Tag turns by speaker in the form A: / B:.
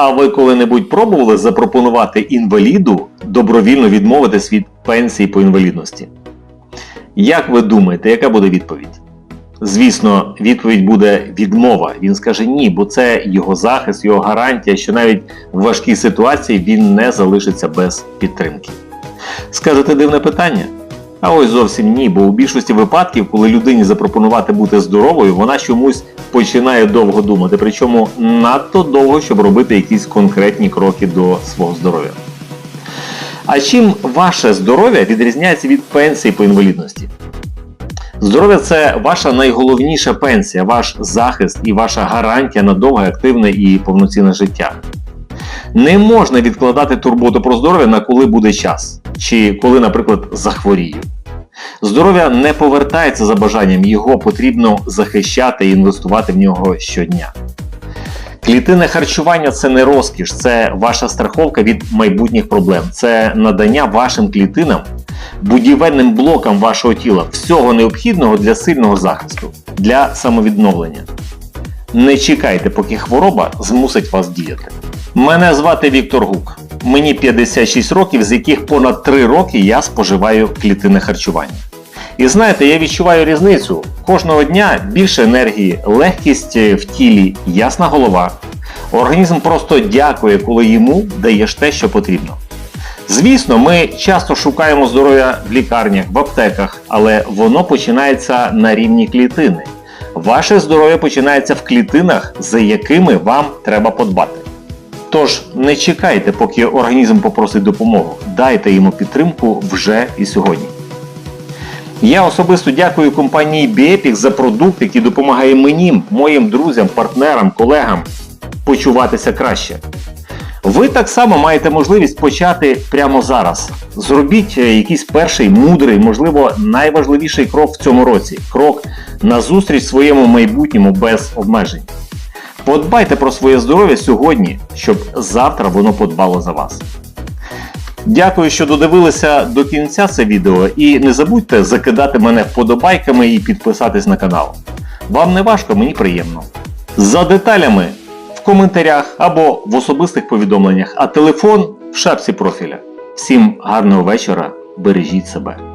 A: А ви коли-небудь пробували запропонувати інваліду добровільно відмовитись від пенсії по інвалідності? Як ви думаєте, яка буде відповідь? Звісно, відповідь буде відмова. Він скаже ні, бо це його захист, його гарантія, що навіть в важкій ситуації він не залишиться без підтримки. Скажете дивне питання? А ось зовсім ні, бо у більшості випадків, коли людині запропонувати бути здоровою, вона чомусь починає довго думати, причому надто довго, щоб робити якісь конкретні кроки до свого здоров'я. А чим ваше здоров'я відрізняється від пенсії по інвалідності? Здоров'я це ваша найголовніша пенсія, ваш захист і ваша гарантія на довге, активне і повноцінне життя. Не можна відкладати турботу про здоров'я на коли буде час, чи коли, наприклад, захворію. Здоров'я не повертається за бажанням, його потрібно захищати і інвестувати в нього щодня. Клітинне харчування це не розкіш, це ваша страховка від майбутніх проблем, це надання вашим клітинам, будівельним блокам вашого тіла всього необхідного для сильного захисту, для самовідновлення. Не чекайте, поки хвороба змусить вас діяти. Мене звати Віктор Гук. Мені 56 років, з яких понад 3 роки я споживаю клітинне харчування. І знаєте, я відчуваю різницю. Кожного дня більше енергії, легкість в тілі, ясна голова. Організм просто дякує, коли йому даєш те, що потрібно. Звісно, ми часто шукаємо здоров'я в лікарнях, в аптеках, але воно починається на рівні клітини. Ваше здоров'я починається в клітинах, за якими вам треба подбати. Тож не чекайте, поки організм попросить допомогу. Дайте йому підтримку вже і сьогодні. Я особисто дякую компанії Biepic за продукт, який допомагає мені, моїм друзям, партнерам, колегам почуватися краще. Ви так само маєте можливість почати прямо зараз. Зробіть е, якийсь перший мудрий, можливо, найважливіший крок в цьому році крок на зустріч своєму майбутньому без обмежень. Подбайте про своє здоров'я сьогодні, щоб завтра воно подбало за вас. Дякую, що додивилися до кінця це відео і не забудьте закидати мене вподобайками і підписатись на канал. Вам не важко, мені приємно. За деталями в коментарях або в особистих повідомленнях, а телефон в шапці профіля. Всім гарного вечора, бережіть себе.